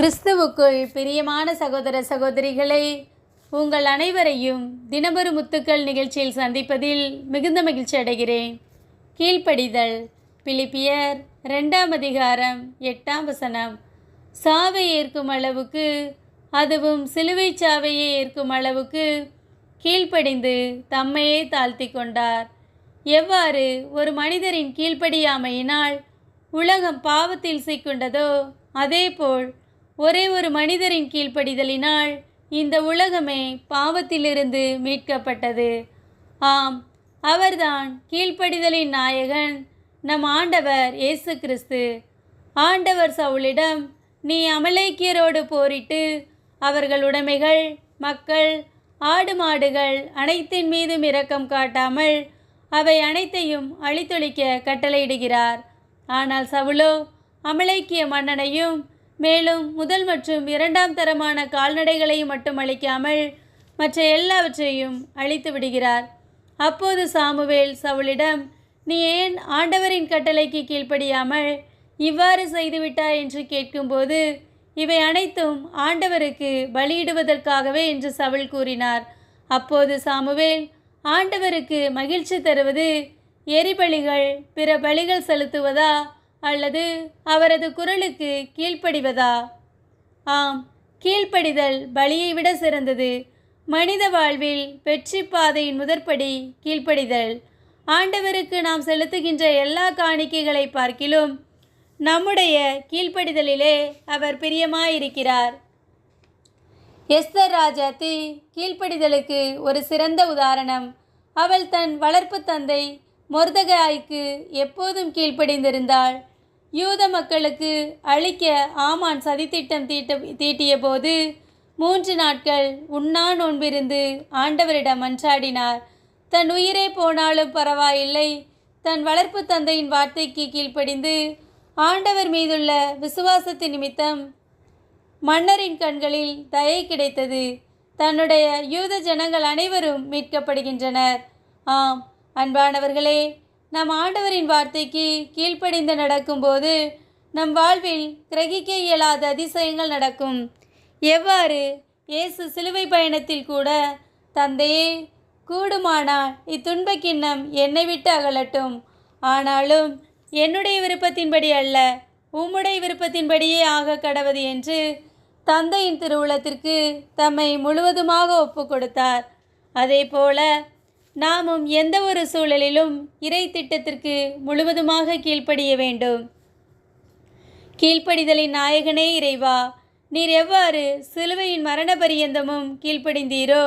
கிறிஸ்துவுக்குள் பிரியமான சகோதர சகோதரிகளை உங்கள் அனைவரையும் தினமொரு முத்துக்கள் நிகழ்ச்சியில் சந்திப்பதில் மிகுந்த மகிழ்ச்சி அடைகிறேன். கீழ்ப்படிதல் பிலிப்பியர் ரெண்டாம் அதிகாரம் எட்டாம் வசனம். சாவை ஏற்கும் அளவுக்கு அதுவும் சிலுவைச் சாவையை ஏற்கும் அளவுக்கு கீழ்ப்படிந்து தம்மையே தாழ்த்தி கொண்டார். எவ்வாறு ஒரு மனிதரின் கீழ்ப்படியாமையினால் உலகம் பாவத்தில் சிக்கொண்டதோ அதேபோல் ஒரே ஒரு மனிதரின் கீழ்ப்படிதலினால் இந்த உலகமே பாவத்திலிருந்து மீட்கப்பட்டது. ஆம் அவர்தான் கீழ்ப்படிதலின் நாயகன் நம் ஆண்டவர் இயேசு கிறிஸ்து. ஆண்டவர் சவுளிடம் நீ அமலேக்கியரோடு போரிட்டு அவர்கள் உடைமைகள் மக்கள் ஆடு மாடுகள் அனைத்தின் மீதும் இரக்கம் காட்டாமல் அவை அனைத்தையும் அழித்தொழிக்க கட்டளையிடுகிறார். ஆனால் சவுலோ அமலேக்கிய மன்னனையும் மேலும் முதல் மற்றும் இரண்டாம் தரமான கால்நடைகளையும் மட்டும் அளிக்காமல் மற்ற எல்லாவற்றையும் அழித்து விடுகிறார். அப்போது சாமுவேல் சவுலிடம் நீ ஏன் ஆண்டவரின் கட்டளைக்கு கீழ்ப்படியாமல் இவ்வாறு செய்துவிட்டாய்? என்று கேட்கும்போது இவை அனைத்தும் ஆண்டவருக்கு பலியிடுவதற்காகவே என்று சவுல் கூறினார். அப்போது சாமுவேல் ஆண்டவருக்கு மகிழ்ச்சி தருவது எரிபலிகள் பிற பலிகள் செலுத்துவதா அல்லது அவரது குரலுக்கு கீழ்ப்படிவதா? ஆம் கீழ்ப்படிதல் பலியை விட சிறந்தது. மனித வாழ்வில் வெற்றி பாதையின் முதற்படி கீழ்ப்படிதல். ஆண்டவருக்கு நாம் செலுத்துகின்ற எல்லா காணிக்கைகளை பார்க்கிலும் நம்முடைய கீழ்ப்படிதலிலே அவர் பிரியமாயிருக்கிறார். எஸ்தர் ராஜாத்தி கீழ்ப்படிதலுக்கு ஒரு சிறந்த உதாரணம் அவள் தன் வளர்ப்பு தந்தை மொர்தகாய்க்கு எப்போதும் கீழ்ப்படிந்திருந்தாள். யூத மக்களுக்கு அழிக்க ஆமான் சதித்திட்டம் தீட்ட தீட்டிய போது மூன்று நாட்கள் உண்ணா நோன்பிருந்து ஆண்டவரிடம் மன்றாடினார். தன் உயிரே போனாலும் பரவாயில்லை. தன் வளர்ப்பு தந்தையின் வார்த்தைக்கு கீழ்ப்படிந்து ஆண்டவர் மீதுள்ள விசுவாசத்து நிமித்தம் மன்னரின் கண்களில் தயை கிடைத்தது. தன்னுடைய யூத ஜனங்கள் அனைவரும் மீட்கப்படுகின்றனர். ஆம் அன்பானவர்களே நம் ஆண்டவரின் வார்த்தைக்கு கீழ்ப்படிந்து நடக்கும்போது நம் வாழ்வில் கிரகிக்க இயலாத அதிசயங்கள் நடக்கும். எவ்வாறு? இயேசு சிலுவை பயணத்தில் கூட தந்தையே கூடுமானால் இத்துன்ப கிண்ணம் என்னை விட்டு அகலட்டும். ஆனாலும் என்னுடைய விருப்பத்தின்படி அல்ல உம்முடைய விருப்பத்தின்படியே ஆக கடவது என்று தந்தையின் திருவுளத்திற்கு தம்மை முழுவதுமாக ஒப்பு கொடுத்தார். அதே போல நாமும் எந்த ஒரு சூழலிலும் இறை திட்டத்திற்கு முழுவதுமாக கீழ்ப்படிய வேண்டும். கீழ்ப்படிதலின் நாயகனே இறைவா நீர் எவ்வாறு சிலுவையின் மரண பரியந்தமும் கீழ்ப்படிந்தீரோ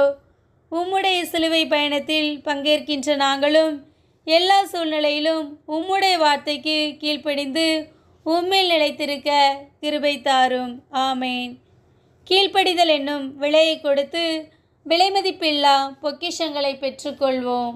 உம்முடைய சிலுவை பயணத்தில் பங்கேற்கின்ற நாங்களும் எல்லா சூழ்நிலையிலும் உம்முடைய வார்த்தைக்கு கீழ்ப்படிந்து உம்மில் நிலைத்திருக்க கிருபை தாரும். ஆமேன். கீழ்ப்படிதல் என்னும் விலையை கொடுத்து விலைமதிப்பில்லா பொக்கிஷங்களை பெற்றுக்கொள்வோம்.